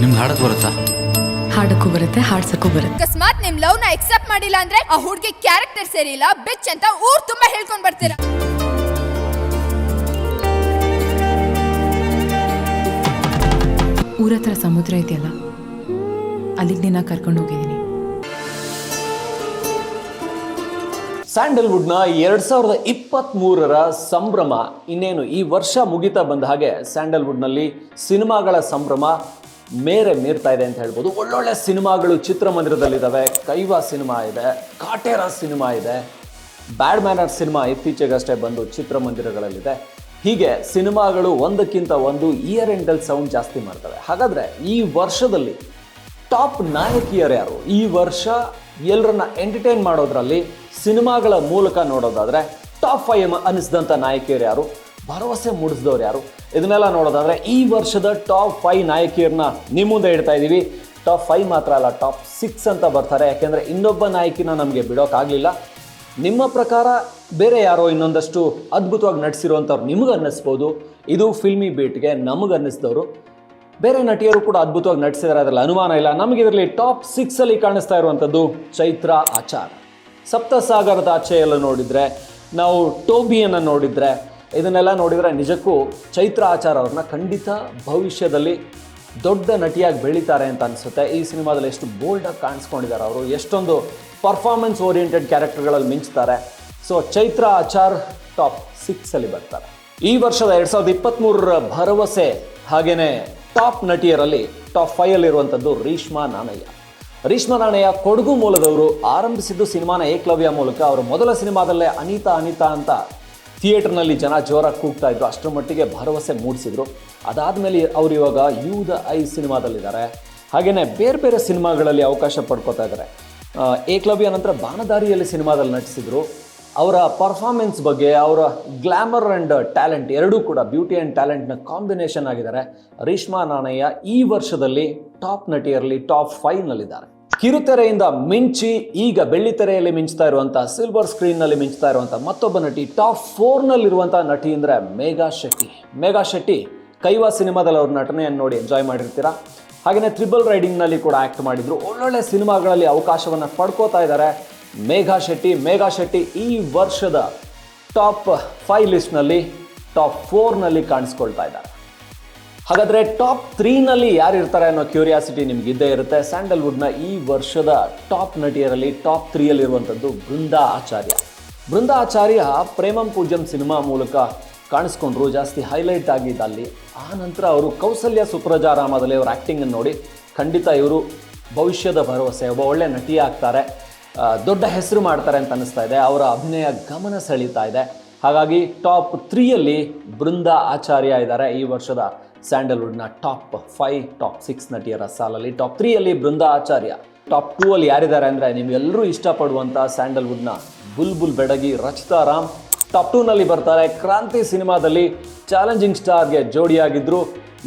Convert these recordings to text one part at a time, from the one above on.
ನಿಮ್ಗೆ ಹಾಡಕ್ ಬರುತ್ತಾ? ಹಾಡಕ್ಕೂ ಬರುತ್ತೆ ಹಾಡ್ಸಕ್ಕೂ ಬರುತ್ತೆ. ಅಕಸ್ಮಾತ್ ನಿಮ್ ಲವ್ನ ಎಕ್ಸೆಪ್ಟ್ ಮಾಡಿಲ್ಲ ಅಂದ್ರೆ ಆ ಹುಡುಗಿ ಕ್ಯಾರೆಕ್ಟರ್ ಸರಿ ಇಲ್ಲ ಬಿಚ್ ಅಂತ ಊರ್ ತುಂಬಾ ಹೇಳ್ಕೊಂಡ್ ಬರ್ತೀರಾ. ಊರ ಹತ್ರ ಸಮುದ್ರ ಇದೆಯಲ್ಲ ಅಲ್ಲಿಗೆ ನಿನ್ನ ಕರ್ಕೊಂಡು ಹೋಗಿದ್ದೀನಿ. ಸ್ಯಾಂಡಲ್ವುಡ್ನ ಎರಡ್ ಸಾವಿರದ ಇಪ್ಪತ್ತ್ ಮೂರರ ಸಂಭ್ರಮ ಇನ್ನೇನು ಈ ವರ್ಷ ಮುಗಿತಾ ಬಂದ ಹಾಗೆ ಸ್ಯಾಂಡಲ್ವುಡ್ನಲ್ಲಿ ಸಿನಿಮಾಗಳ ಸಂಭ್ರಮ ಮೇರೆ ಮೀರ್ತಾ ಇದೆ ಅಂತ ಹೇಳ್ಬೋದು. ಒಳ್ಳೊಳ್ಳೆ ಸಿನಿಮಾಗಳು ಚಿತ್ರಮಂದಿರದಲ್ಲಿದ್ದಾವೆ ಕೈವಾ ಸಿನಿಮಾ ಇದೆ, ಕಾಟೇರ ಸಿನಿಮಾ ಇದೆ, ಬ್ಯಾಡ್ ಮ್ಯಾನರ್ ಸಿನಿಮಾ ಇತ್ತೀಚೆಗಷ್ಟೇ ಬಂದು ಚಿತ್ರಮಂದಿರಗಳಲ್ಲಿದೆ. ಹೀಗೆ ಸಿನಿಮಾಗಳು ಒಂದಕ್ಕಿಂತ ಒಂದು ಇಯರ್ ಎಂಡಲ್ಲಿ ಸೌಂಡ್ ಜಾಸ್ತಿ ಮಾಡ್ತವೆ. ಹಾಗಾದ್ರೆ ಈ ವರ್ಷದಲ್ಲಿ ಟಾಪ್ ನಾಯಕಿಯರು ಯಾರು? ಈ ವರ್ಷ ಎಲ್ಲರನ್ನ ಎಂಟರ್ಟೈನ್ ಮಾಡೋದ್ರಲ್ಲಿ ಸಿನಿಮಾಗಳ ಮೂಲಕ ನೋಡೋದಾದರೆ ಟಾಪ್ ಫೈವ್ ಅನ್ನಿಸಿದಂಥ ನಾಯಕಿಯರು ಯಾರು? ಭರವಸೆ ಮೂಡಿಸಿದವ್ರು ಯಾರು? ಇದನ್ನೆಲ್ಲ ನೋಡೋದಾದ್ರೆ ಈ ವರ್ಷದ ಟಾಪ್ ಫೈವ್ ನಾಯಕಿಯರನ್ನ ನಿಮ್ಮ ಮುಂದೆ ಇಡ್ತಾ ಇದ್ದೀವಿ ಟಾಪ್ ಫೈವ್ ಮಾತ್ರ ಅಲ್ಲ ಟಾಪ್ ಸಿಕ್ಸ್ ಅಂತ ಬರ್ತಾರೆ. ಯಾಕೆಂದರೆ ಇನ್ನೊಬ್ಬ ನಾಯಕಿನ ನಮಗೆ ಬಿಡೋಕ್ಕಾಗಲಿಲ್ಲ ನಿಮ್ಮ ಪ್ರಕಾರ ಬೇರೆ ಯಾರೋ ಇನ್ನೊಂದಷ್ಟು ಅದ್ಭುತವಾಗಿ ನಟಿಸಿರುವಂಥವ್ರು ನಿಮಗೆ ಅನ್ನಿಸ್ಬೋದು? ಇದು ಫಿಲ್ಮಿ ಬೀಟ್ಗೆ ನಮಗೆ ಅನ್ನಿಸಿದವರು. ಬೇರೆ ನಟಿಯರು ಕೂಡ ಅದ್ಭುತವಾಗಿ ನಟಿಸಿದ್ದಾರೆ ಅದರಲ್ಲಿ ಅನುಮಾನ ಇಲ್ಲ. ನಮಗೆ ಇದರಲ್ಲಿ ಟಾಪ್ ಸಿಕ್ಸಲ್ಲಿ ಕಾಣಿಸ್ತಾ ಇರುವಂಥದ್ದು ಚೈತ್ರ ಆಚಾರ್. ಸಪ್ತಸಾಗರದ ಆಚೆಯೆಲ್ಲ ನೋಡಿದರೆ ನೋಡಿದ್ರೆ, ನಾವು ಟೋಬಿಯನ್ನು ನೋಡಿದ್ರೆ ಇದನ್ನೆಲ್ಲ ನೋಡಿದರೆ ನಿಜಕ್ಕೂ ಚೈತ್ರ ಆಚಾರ ಅವ್ರನ್ನ ಖಂಡಿತ ಭವಿಷ್ಯದಲ್ಲಿ ದೊಡ್ಡ ನಟಿಯಾಗಿ ಬೆಳೀತಾರೆ ಅಂತ ಅನಿಸುತ್ತೆ. ಈ ಸಿನಿಮಾದಲ್ಲಿ ಎಷ್ಟು ಬೋಲ್ಡಾಗಿ ಕಾಣಿಸ್ಕೊಂಡಿದ್ದಾರೆ ಅವರು. ಎಷ್ಟೊಂದು ಪರ್ಫಾರ್ಮೆನ್ಸ್ ಓರಿಯೆಂಟೆಡ್ ಕ್ಯಾರೆಕ್ಟರ್ಗಳಲ್ಲಿ ಮಿಂಚ್ತಾರೆ. ಸೊ ಚೈತ್ರ ಆಚಾರ್ ಟಾಪ್ ಸಿಕ್ಸಲ್ಲಿ ಬರ್ತಾರೆ. ಈ ವರ್ಷದ ಎರಡು ಸಾವಿರದ ಇಪ್ಪತ್ತ್ಮೂರರ ಭರವಸೆ ಹಾಗೆಯೇ ಟಾಪ್ ನಟಿಯರಲ್ಲಿ ಟಾಪ್ ಫೈವಲ್ಲಿರುವಂಥದ್ದು ರೀಷ್ಮಾ ನಾನಯ್ಯ ರೀಷ್ಮಾ ನಾಣಯ್ಯ ಕೊಡಗು ಮೂಲದವರು ಆರಂಭಿಸಿದ್ದು ಸಿನಿಮಾನ ಏಕಲವ್ಯ ಮೂಲಕ. ಅವರು ಮೊದಲ ಸಿನಿಮಾದಲ್ಲೇ ಅನಿತಾ ಅನಿತಾ ಅಂತ ಥಿಯೇಟರ್ನಲ್ಲಿ ಜನ ಜೋರಾಗಿ ಕೂಗ್ತಾ ಇದ್ರು. ಅಷ್ಟರ ಮಟ್ಟಿಗೆ ಭರವಸೆ ಮೂಡಿಸಿದ್ರು. ಅದಾದಮೇಲೆ ಅವರು ಇವಾಗ ಯು ದ ಐ ಸಿನಿಮಾದಲ್ಲಿದ್ದಾರೆ. ಹಾಗೆಯೇ ಬೇರೆ ಬೇರೆ ಸಿನಿಮಾಗಳಲ್ಲಿ ಅವಕಾಶ ಪಡ್ಕೋತಾ ಇದ್ದಾರೆ. ಏಕ್ಲವ್ಯ ನಂತರ ಬಾನದಾರಿಯಲ್ಲಿ ಸಿನಿಮಾದಲ್ಲಿ ನಟಿಸಿದ್ರು. ಅವರ ಪರ್ಫಾರ್ಮೆನ್ಸ್ ಬಗ್ಗೆ, ಅವರ ಗ್ಲಾಮರ್ ಆ್ಯಂಡ್ ಟ್ಯಾಲೆಂಟ್ ಎರಡೂ ಕೂಡ ಬ್ಯೂಟಿ ಆ್ಯಂಡ್ ಟ್ಯಾಲೆಂಟ್ನ ಕಾಂಬಿನೇಷನ್ ಆಗಿದ್ದಾರೆ. ರೇಷ್ಮಾ ನಾಣಯ್ಯ ಈ ವರ್ಷದಲ್ಲಿ ಟಾಪ್ ನಟಿಯರಲ್ಲಿ ಟಾಪ್ ಫೈವ್ನಲ್ಲಿದ್ದಾರೆ ಕಿರುತೆರೆಯಿಂದ ಮಿಂಚಿ ಈಗ ಬೆಳ್ಳಿತೆರೆಯಲ್ಲಿ ಮಿಂಚ್ತಾ ಇರುವಂತಹ ಸಿಲ್ವರ್ ಸ್ಕ್ರೀನ್ನಲ್ಲಿ ಮಿಂಚ್ತಾ ಇರುವಂತಹ ಮತ್ತೊಬ್ಬ ನಟಿ ಟಾಪ್ ಫೋರ್ನಲ್ಲಿರುವಂಥ ನಟಿ ಅಂದರೆ ಮೇಘಾ ಶೆಟ್ಟಿ. ಮೇಘಾ ಶೆಟ್ಟಿ, ಕೈವಾ ಸಿನಿಮಾದಲ್ಲಿ ಅವ್ರ ನಟನೆಯನ್ನು ನೋಡಿ ಎಂಜಾಯ್ ಮಾಡಿರ್ತೀರಾ? ಹಾಗೆಯೇ ತ್ರಿಬಲ್ ರೈಡಿಂಗ್ನಲ್ಲಿ ಕೂಡ ಆ್ಯಕ್ಟ್ ಮಾಡಿದ್ರು. ಒಳ್ಳೊಳ್ಳೆ ಸಿನಿಮಾಗಳಲ್ಲಿ ಅವಕಾಶವನ್ನು ಪಡ್ಕೋತಾ ಇದ್ದಾರೆ ಮೇಘಾ ಶೆಟ್ಟಿ. ಮೇಘಾ ಶೆಟ್ಟಿ ಈ ವರ್ಷದ ಟಾಪ್ ಫೈವ್ ಲಿಸ್ಟ್ನಲ್ಲಿ ಟಾಪ್ ಫೋರ್ನಲ್ಲಿ ಕಾಣಿಸ್ಕೊಳ್ತಾ ಇದ್ದಾರೆ. ಹಾಗಾದರೆ ಟಾಪ್ ತ್ರೀನಲ್ಲಿ ಯಾರು ಇರ್ತಾರೆ ಅನ್ನೋ ಕ್ಯೂರಿಯಾಸಿಟಿ ನಿಮ್ಗೆ ಇದ್ದೇ ಇರುತ್ತೆ. ಸ್ಯಾಂಡಲ್ವುಡ್ನ ಈ ವರ್ಷದ ಟಾಪ್ ನಟಿಯರಲ್ಲಿ ಟಾಪ್ ತ್ರೀಯಲ್ಲಿರುವಂಥದ್ದು ಬೃಂದಾ ಆಚಾರ್ಯ. ಬೃಂದಾ ಆಚಾರ್ಯ ಪ್ರೇಮಂ ಪೂಜಂ ಸಿನಿಮಾ ಮೂಲಕ ಕಾಣಿಸ್ಕೊಂಡ್ರು, ಜಾಸ್ತಿ ಹೈಲೈಟ್ ಆಗಿದ್ದ ಅಲ್ಲಿ. ಆ ನಂತರ ಅವರು ಕೌಸಲ್ಯ ಸುಪ್ರಜಾರಾಮದಲ್ಲಿ ಅವ್ರ ಆ್ಯಕ್ಟಿಂಗನ್ನು ನೋಡಿ ಖಂಡಿತ ಇವರು ಭವಿಷ್ಯದ ಭರವಸೆ, ಒಬ್ಬ ಒಳ್ಳೆ ನಟಿ ಆಗ್ತಾರೆ. ದೊಡ್ಡ ಹೆಸರು ಮಾಡ್ತಾರೆ ಅಂತ ಅನ್ನಿಸ್ತಾ ಇದೆ. ಅವರ ಅಭಿನಯ ಗಮನ ಸೆಳೀತಾ ಇದೆ. ಹಾಗಾಗಿ ಟಾಪ್ ತ್ರೀಯಲ್ಲಿ ಬೃಂದಾ ಆಚಾರ್ಯ ಇದ್ದಾರೆ ಈ ವರ್ಷದ ಸ್ಯಾಂಡಲ್ವುಡ್ನ ಟಾಪ್ ಫೈವ್, ಟಾಪ್ ಸಿಕ್ಸ್ ನಟಿಯರ ಸಾಲಲ್ಲಿ, ಟಾಪ್ ತ್ರೀಯಲ್ಲಿ ಬೃಂದಾ ಆಚಾರ್ಯ ಟಾಪ್ ಟೂ ಅಲ್ಲಿ ಯಾರಿದ್ದಾರೆ ಅಂದರೆ ನಿಮ್ಗೆಲ್ಲರೂ ಇಷ್ಟಪಡುವಂಥ ಸ್ಯಾಂಡಲ್ವುಡ್ನ ಬುಲ್ಬುಲ್ ಬೆಡಗಿ ರಚಿತಾ ರಾಮ್. ಟಾಪ್ ಟೂನಲ್ಲಿ ಬರ್ತಾರೆ ಕ್ರಾಂತಿ ಸಿನಿಮಾದಲ್ಲಿ ಚಾಲೆಂಜಿಂಗ್ ಸ್ಟಾರ್ಗೆ ಜೋಡಿಯಾಗಿದ್ದರು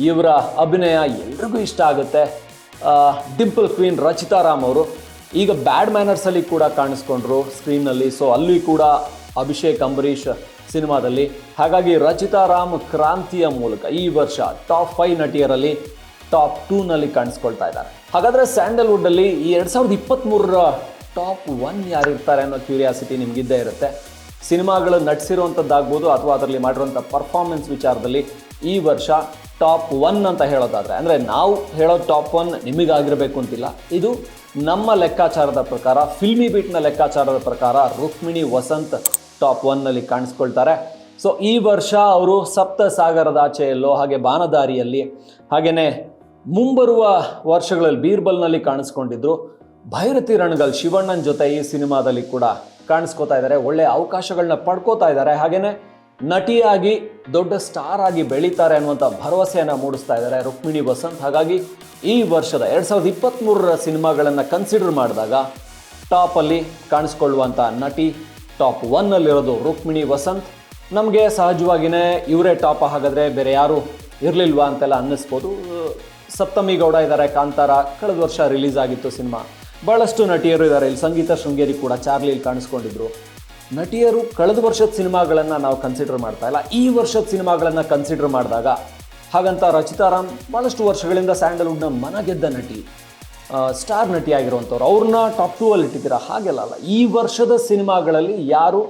ಇವರ ಅಭಿನಯ ಎಲ್ರಿಗೂ ಇಷ್ಟ ಆಗುತ್ತೆ. ಡಿಂಪಲ್ ಕ್ವೀನ್, ರಚಿತಾ ರಾಮ್ ಅವರು ಈಗ ಬ್ಯಾಡ್ ಮ್ಯಾನರ್ಸಲ್ಲಿ ಕೂಡ ಕಾಣಿಸ್ಕೊಂಡ್ರು ಸ್ಕ್ರೀನ್ನಲ್ಲಿ. ಸೊ ಅಲ್ಲಿ ಕೂಡ ಅಭಿಷೇಕ್ ಅಂಬರೀಷ್ ಸಿನಿಮಾದಲ್ಲಿ. ಹಾಗಾಗಿ ರಚಿತಾ ರಾಮ್ ಕ್ರಾಂತಿಯ ಮೂಲಕ ಈ ವರ್ಷ ಟಾಪ್ ಫೈವ್ ನಟಿಯರಲ್ಲಿ ಟಾಪ್ ಟೂನಲ್ಲಿ ಕಾಣಿಸ್ಕೊಳ್ತಾ ಇದ್ದಾರೆ. ಹಾಗಾದರೆ ಸ್ಯಾಂಡಲ್ವುಡ್ಡಲ್ಲಿ ಈ ಎರಡು ಸಾವಿರದ ಇಪ್ಪತ್ತ್ಮೂರರ ಟಾಪ್ ಒನ್ ಯಾರಿರ್ತಾರೆ ಅನ್ನೋ ಕ್ಯೂರಿಯಾಸಿಟಿ ನಿಮಗಿದ್ದೇ ಇರುತ್ತೆ. ಸಿನಿಮಾಗಳು ನಟಿಸಿರುವಂಥದ್ದಾಗ್ಬೋದು ಅಥವಾ ಅದರಲ್ಲಿ ಮಾಡಿರುವಂಥ ಪರ್ಫಾರ್ಮೆನ್ಸ್ ವಿಚಾರದಲ್ಲಿ ಈ ವರ್ಷ ಟಾಪ್ ಒನ್ ಅಂತ ಹೇಳೋದಾದರೆ, ಅಂದರೆ ನಾವು ಹೇಳೋ ಟಾಪ್ ಒನ್ ನಿಮಗಾಗಿರಬೇಕು ಅಂತಿಲ್ಲ. ಇದು ನಮ್ಮ ಲೆಕ್ಕಾಚಾರದ ಪ್ರಕಾರ, ಫಿಲ್ಮಿ ಬೀಟ್ನ ಲೆಕ್ಕಾಚಾರದ ಪ್ರಕಾರ ರುಕ್ಮಿಣಿ ವಸಂತ್ ಟಾಪ್ ಒನ್ನಲ್ಲಿ ಕಾಣಿಸ್ಕೊಳ್ತಾರೆ. ಸೊ ಈ ವರ್ಷ ಅವರು ಸಪ್ತ ಸಾಗರದ ಆಚೆಯಲ್ಲೋ, ಹಾಗೆ ಬಾನದಾರಿಯಲ್ಲಿ ಹಾಗೆಯೇ ಮುಂಬರುವ ವರ್ಷಗಳಲ್ಲಿ ಬೀರ್ಬಲ್ನಲ್ಲಿ ಕಾಣಿಸ್ಕೊಂಡಿದ್ರು. ಭೈರತಿ ರಣಗಲ್ ಶಿವಣ್ಣನ ಜೊತೆ ಈ ಸಿನಿಮಾದಲ್ಲಿ ಕೂಡ ಕಾಣಿಸ್ಕೋತಾ ಇದ್ದಾರೆ. ಒಳ್ಳೆ ಅವಕಾಶಗಳನ್ನ ಪಡ್ಕೋತಾ ಇದ್ದಾರೆ. ಹಾಗೆಯೇ ನಟಿಯಾಗಿ, ದೊಡ್ಡ ಸ್ಟಾರ್ ಆಗಿ ಬೆಳೀತಾರೆ ಅನ್ನುವಂಥ ಭರವಸೆಯನ್ನು ಮೂಡಿಸ್ತಾ ಇದ್ದಾರೆ ರುಕ್ಮಿಣಿ ವಸಂತ್ ಹಾಗಾಗಿ ಈ ವರ್ಷದ ಎರಡು ಸಾವಿರದ ಇಪ್ಪತ್ತ್ಮೂರರ ಸಿನಿಮಾಗಳನ್ನು ಕನ್ಸಿಡರ್ ಮಾಡಿದಾಗ, ಟಾಪಲ್ಲಿ ಕಾಣಿಸ್ಕೊಳ್ಳುವಂಥ ನಟಿ ಟಾಪ್ ಒನ್ನಲ್ಲಿರೋದು ರುಕ್ಮಿಣಿ ವಸಂತ್. ನಮಗೆ ಸಹಜವಾಗಿಯೇ ಇವರೇ ಟಾಪ್ ಹಾಗಾದರೆ ಬೇರೆ ಯಾರು ಇರಲಿಲ್ವಾ ಅಂತೆಲ್ಲ ಅನ್ನಿಸ್ಬೋದು. ಸಪ್ತಮಿ ಗೌಡ ಇದ್ದಾರೆ ಕಾಂತಾರ. ಕಳೆದ ವರ್ಷ ರಿಲೀಸ್ ಆಗಿತ್ತು ಸಿನಿಮಾ. ಭಾಳಷ್ಟು ನಟಿಯರು ಇದ್ದಾರೆ ಇಲ್ಲಿ ಸಂಗೀತ ಶೃಂಗೇರಿ ಕೂಡ ಚಾರ್ಲಿಯಲ್ಲಿ ಕಾಣಿಸ್ಕೊಂಡಿದ್ರು. ನಟಿಯರು ಕಳೆದ ವರ್ಷದ ಸಿನಿಮಾಗಳನ್ನು ನಾವು ಕನ್ಸಿಡರ್ ಮಾಡ್ತಾ ಇಲ್ಲ. ಈ ವರ್ಷದ ಸಿನಿಮಾಗಳನ್ನು ಕನ್ಸಿಡರ್ ಮಾಡಿದಾಗ ಹಾಗಂತ ರಚಿತಾರಾಮ್ ಭಾಳಷ್ಟು ವರ್ಷಗಳಿಂದ ಸ್ಯಾಂಡಲ್ವುಡ್ನ ಮನಗೆದ್ದ ನಟಿ. ಆ, ಸ್ಟಾರ್ ನಟಿಯಾಗಿರುವಂಥವ್ರು ಅವ್ರನ್ನ ಟಾಪ್ ಟೂ ಅಲ್ಲಿ ಇಟ್ಟಿದ್ದೀರಾ? ಹಾಗೆಲ್ಲ ಅಲ್ಲ. ಈ ವರ್ಷದ ಸಿನಿಮಾಗಳಲ್ಲಿ ಯಾರು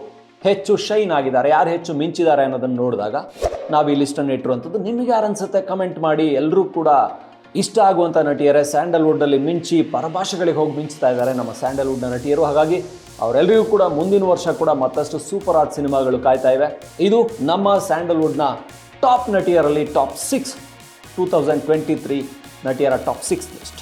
ಹೆಚ್ಚು ಶೈನ್ ಆಗಿದ್ದಾರೆ, ಯಾರು ಹೆಚ್ಚು ಮಿಂಚಿದ್ದಾರೆ ಅನ್ನೋದನ್ನು ನೋಡಿದಾಗ ನಾವು ಈ ಲಿಸ್ಟನ್ನು ಇಟ್ಟಿರುವಂಥದ್ದು ನಿಮಗೆ ಯಾರು ಅನ್ಸುತ್ತೆ? ಕಮೆಂಟ್ ಮಾಡಿ. ಎಲ್ಲರೂ ಕೂಡ ಇಷ್ಟ ಆಗುವಂಥ ನಟಿಯರೇ ಸ್ಯಾಂಡಲ್ವುಡ್ಡಲ್ಲಿ ಮಿಂಚಿ ಪರಭಾಷೆಗಳಿಗೆ ಹೋಗಿ ಮಿಂಚ್ತಾ ಇದ್ದಾರೆ ನಮ್ಮ ಸ್ಯಾಂಡಲ್ವುಡ್ನ ನಟಿಯರು. ಹಾಗಾಗಿ ಅವರೆಲ್ಲರಿಗೂ ಕೂಡ ಮುಂದಿನ ವರ್ಷ ಕೂಡ ಮತ್ತಷ್ಟು ಸೂಪರ್ ಆದ ಸಿನಿಮಾಗಳು ಕಾಯ್ತಾ ಇವೆ. ಇದು ನಮ್ಮ ಸ್ಯಾಂಡಲ್ವುಡ್ನ top ನಟಿಯರಲ್ಲಿ top six two thousand twenty three ನಟಿಯರ top six list